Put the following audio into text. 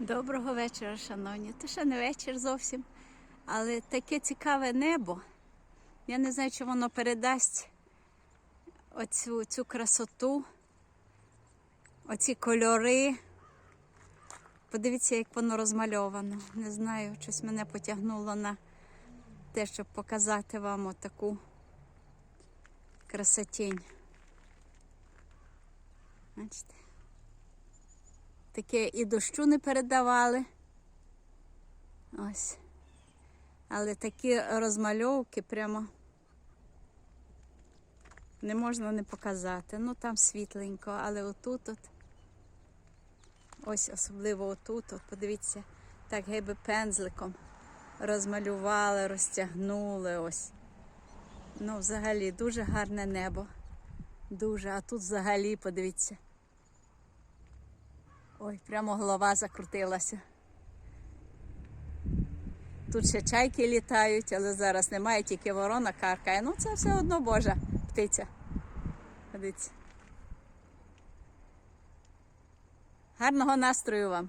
Доброго вечора, шановні. Це ще не вечір зовсім, але таке цікаве небо. Я не знаю, чи воно передасть оцю цю красоту, оці кольори. Подивіться, як воно розмальовано. Не знаю, щось мене потягнуло на те, щоб показати вам отаку красотінь. Бачите? Таке і дощу не передавали. Ось. Але такі розмальовки прямо не можна не показати. Ну там світленько, але отут от. Ось особливо отут, от, подивіться, так гиби пензликом розмалювали, розтягнули ось. Ну, взагалі, дуже гарне небо. Дуже, а тут взагалі, подивіться. Ой, прямо голова закрутилася. Тут ще чайки літають, але зараз немає, тільки ворона каркає. Ну, це все одно Божа птиця. Дивіться. Гарного настрою вам!